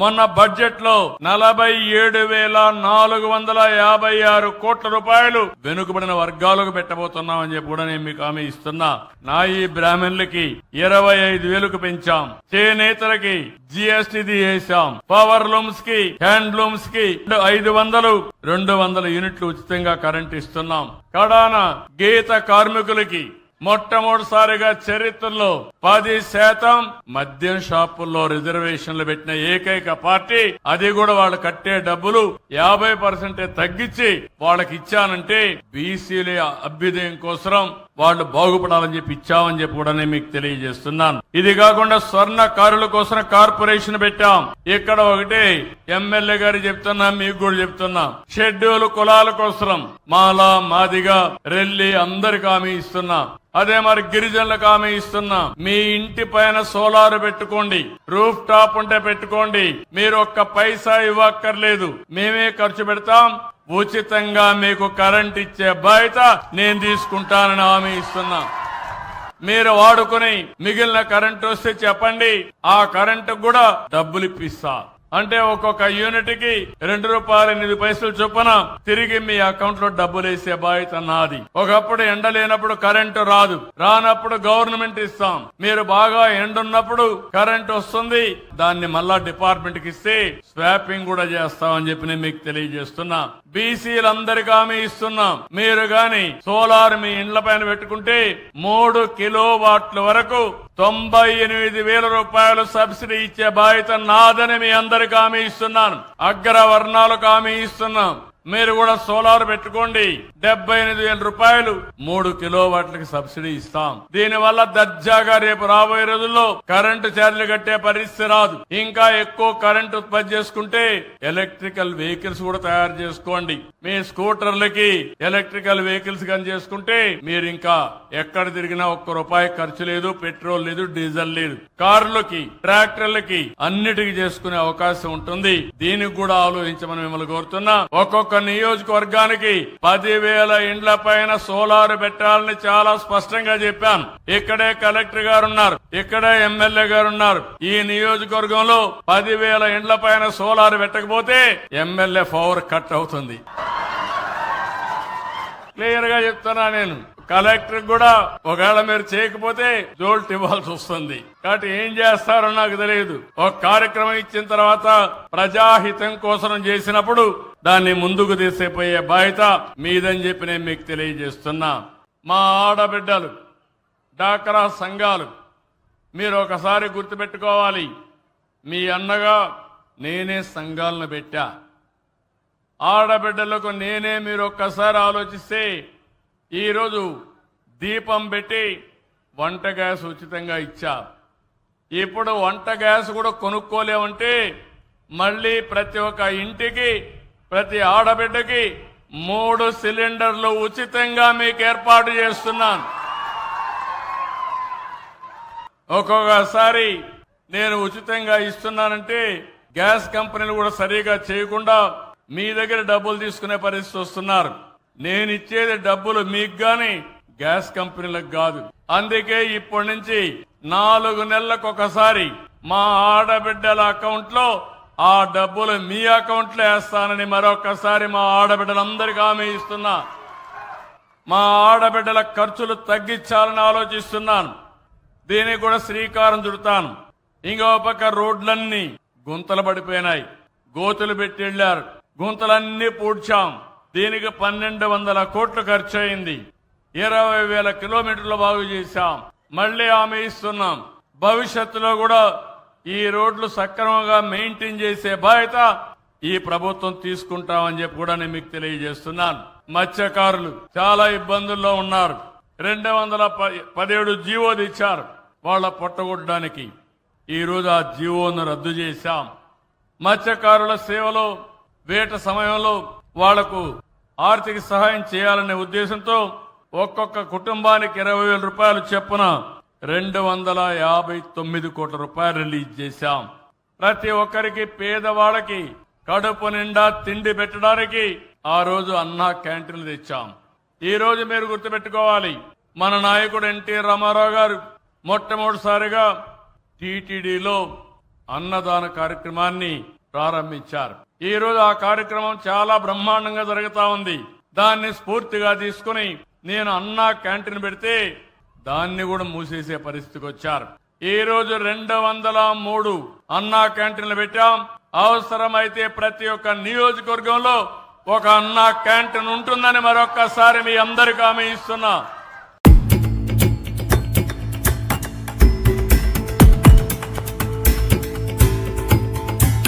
మొన్న బడ్జెట్లో నలభై ఏడు వేల నాలుగు వందల యాభై ఆరు కోట్ల రూపాయలు వెనుకబడిన వర్గాలకు పెట్టబోతున్నామని చెప్పి కూడా నేను మీకు హామీ ఇస్తున్నా. ఈ బ్రాహ్మణులకి ఇరవై ఐదు వేలకు పెంచాం. చేనేతలకి జిఎస్టి వేసాం పవర్ లూమ్స్కి హ్యాండ్లూమ్స్కి ఐదు వందలు రెండు వందల యూనిట్లు ఉచితంగా కరెంట్ ఇస్తున్నాం. కడాన గీత కార్మికులకి మొట్టమొదటిసారిగా చరిత్రలో పది శాతం మద్యం షాపుల్లో రిజర్వేషన్లు పెట్టిన ఏకైక పార్టీ అది కూడా వాళ్ళు కట్టే డబ్బులు యాభై పర్సెంటే తగ్గించి వాళ్ళకి ఇచ్చానంటే బీసీల అభ్యుదయం కోసం వాళ్ళు బాగుపడాలని చెప్పి ఇచ్చామని చెప్పి కూడా నేను మీకు తెలియజేస్తున్నాను. ఇది కాకుండా స్వర్ణకారుల కోసం కార్పొరేషన్ పెట్టాం. ఇక్కడ ఒకటి ఎమ్మెల్యే గారు చెప్తున్నా మీకు కూడా చెప్తున్నా. షెడ్యూల్ కులాల కోసం మాలా మాదిగా రెల్లి అందరికి హామీ ఇస్తున్నా. అదే మరి గిరిజనులకు హామీ ఇస్తున్నా. మీ ఇంటి పైన సోలార్ పెట్టుకోండి. రూఫ్ టాప్ ఉంటే పెట్టుకోండి. మీరు ఒక్క పైసా ఇవ్వక్కర్లేదు. మేమే ఖర్చు పెడతాం. ఉచితంగా మీకు కరెంట్ ఇచ్చే బయట నేను తీసుకుంటానని హామీ ఇస్తున్నా. మీరు వాడుకుని మిగిలిన కరెంట్ వస్తే చెప్పండి ఆ కరెంటు కూడా డబ్బులు ఇప్పిస్తా. అంటే ఒక్కొక్క యూనిట్కి రెండు రూపాయలు ఎనిమిది పైసలు చొప్పున తిరిగి మీ అకౌంట్లో డబ్బులు వేసే బాధ్యత నాది. ఒకప్పుడు ఎండ లేనప్పుడు కరెంటు రాదు. రానప్పుడు గవర్నమెంట్ ఇస్తాం. మీరు బాగా ఎండున్నప్పుడు కరెంట్ వస్తుంది దాన్ని మళ్ళా డిపార్ట్మెంట్కి ఇస్తే స్వాపింగ్ కూడా చేస్తామని చెప్పి నేను మీకు తెలియజేస్తున్నా. బీసీలందరికీ హామీ ఇస్తున్నాం. మీరు గాని సోలార్ మీ ఇండ్ల పైన పెట్టుకుంటే మూడు కిలో వాట్ల వరకు తొంభై ఎనిమిది వేల రూపాయలు సబ్సిడీ ఇచ్చే బాధ్యత నాదని మీ అందరికి హామీ ఇస్తున్నాను. అగ్రవర్ణాలకు హామీ ఇస్తున్నాం. మీరు కూడా సోలార్ పెట్టుకోండి. డెబ్బై ఎనిమిది వేల రూపాయలు మూడు కిలో వాట్లకి సబ్సిడీ ఇస్తాం. దీని వల్ల దర్జాగా రేపు రాబోయే రోజుల్లో కరెంటు ఛార్జీలు కట్టే పరిస్థితి రాదు. ఇంకా ఎక్కువ కరెంటు ఉత్పత్తి చేసుకుంటే ఎలక్ట్రికల్ వెహికల్స్ కూడా తయారు చేసుకోండి. మీ స్కూటర్లకి ఎలక్ట్రికల్ వెహికల్స్ కానీ చేసుకుంటే మీరు ఇంకా ఎక్కడ తిరిగినా ఒక్క రూపాయి ఖర్చు లేదు పెట్రోల్ లేదు డీజిల్ లేదు. కార్లకి ట్రాక్టర్లకి అన్నిటికీ చేసుకునే అవకాశం ఉంటుంది. దీనికి కూడా ఆలోచించమని మిమ్మల్ని కోరుతున్నా. ఒక్కొక్క నియోజకవర్గానికి పదివేల ఇండ్ల పైన సోలార్ పెట్టాలని చాలా స్పష్టంగా చెప్పాను. ఇక్కడే కలెక్టర్ గారు ఉన్నారు ఇక్కడే ఎమ్మెల్యే గారు ఉన్నారు ఈ నియోజకవర్గంలో పదివేల ఇండ్ల పైన సోలార్ పెట్టకపోతే ఎమ్మెల్యే పవర్ కట్ అవుతుంది. క్లియర్గా చెప్తున్నా నేను. కలెక్టర్ కూడా ఒకవేళ మీరు చేయకపోతే జోల్ట్ ఇవ్వాల్సి వస్తుంది. కాబట్టి ఏం చేస్తారో నాకు తెలియదు. ఒక కార్యక్రమం ఇచ్చిన తర్వాత ప్రజాహితం కోసం చేసినప్పుడు దాన్ని ముందుకు తీసేపోయే బాధ్యత మీదని చెప్పి నేను మీకు తెలియజేస్తున్నా. మా ఆడబిడ్డలు డాక్రా సంఘాలు మీరు ఒకసారి గుర్తుపెట్టుకోవాలి. మీ అన్నగా నేనే సంఘాలను పెట్టా. ఆడబిడ్డలకు నేనే మీరు ఒక్కసారి ఆలోచిస్తే ఈరోజు దీపం పెట్టి వంట గ్యాస్ ఉచితంగా ఇచ్చా. ఇప్పుడు వంట గ్యాస్ కూడా కొనుక్కోలేమంటే మళ్ళీ ప్రతి ఒక్క ఇంటికి ప్రతి ఆడబిడ్డకి మూడు సిలిండర్లు ఉచితంగా మీకు ఏర్పాటు చేస్తున్నాను. ఒక్కొక్కసారి నేను ఉచితంగా ఇస్తున్నానంటే గ్యాస్ కంపెనీలు కూడా సరిగా చేయకుండా మీ దగ్గర డబ్బులు తీసుకునే పరిస్థితి వస్తున్నారు. నేను ఇచ్చేది డబ్బులు మీకు గాని గ్యాస్ కంపెనీలకు కాదు. అందుకే ఇప్పటి నుంచి నాలుగు నెలలకు ఒకసారి మా ఆడబిడ్డల అకౌంట్లో ఆ డబ్బులు మీ అకౌంట్లో వేస్తానని మరొకసారి మా ఆడబిడ్డలందరికీ హామీ ఇస్తున్నా. మా ఆడబిడ్డల ఖర్చులు తగ్గించాలని ఆలోచిస్తున్నాను. దీనికి కూడా శ్రీకారం చుడతాను. ఇంకో పక్క రోడ్లన్నీ గుంతలు పడిపోయినాయి. గోతులు పెట్టి వెళ్ళారు. గుంతలన్నీ పూడ్చాం. దీనికి పన్నెండు వందల కోట్లు ఖర్చు అయింది ఇరవై వేల కిలోమీటర్లు బాగు చేశాం. మళ్ళీ హామీ ఇస్తున్నాం. భవిష్యత్తులో కూడా ఈ రోడ్లు సక్రమంగా మెయింటైన్ చేసే బాధ్యత ఈ ప్రభుత్వం తీసుకుంటామని చెప్పి కూడా నేను మీకు తెలియజేస్తున్నాను. మత్స్యకారులు చాలా ఇబ్బందుల్లో ఉన్నారు. రెండు వందల ప- పదిహేడు జీవో తెచ్చారు. వాళ్ళ పొట్టగొట్టడానికి ఈ రోజు ఆ జీవోను రద్దు చేశాం. మత్స్యకారుల సేవలో వేట సమయంలో వాళ్ళకు ఆర్థిక సహాయం చేయాలనే ఉద్దేశంతో ఒక్కొక్క కుటుంబానికి ఇరవై వేల రూపాయలు చెప్పున రెండు వందల యాభై తొమ్మిది కోట్ల రూపాయలు రిలీజ్ చేశాం. ప్రతి ఒక్కరికి పేదవాళ్ళకి కడుపు నిండా తిండి పెట్టడానికి ఆ రోజు అన్నా క్యాంటీన్లు తెచ్చాం. ఈ రోజు మీరు గుర్తుపెట్టుకోవాలి మన నాయకుడు ఎన్టీ రామారావు గారు మొట్టమొదటిసారిగా టీటీడీలో అన్నదాన కార్యక్రమాన్ని ప్రారంభించారు. ఈ రోజు ఆ కార్యక్రమం చాలా బ్రహ్మాండంగా జరుగుతా ఉంది. దాన్ని స్ఫూర్తిగా తీసుకుని నేను అన్నా క్యాంటీన్ పెడితే దాన్ని కూడా మూసేసే పరిస్థితికి వచ్చారు. ఈ రోజు రెండు వందల మూడు అన్నా క్యాంటీన్లు పెట్టాం. అవసరమైతే ప్రతి ఒక్క నియోజకవర్గంలో ఒక అన్నా క్యాంటీన్ ఉంటుందని మరొక్కసారి మీ అందరికీ హామీ ఇస్తున్నా.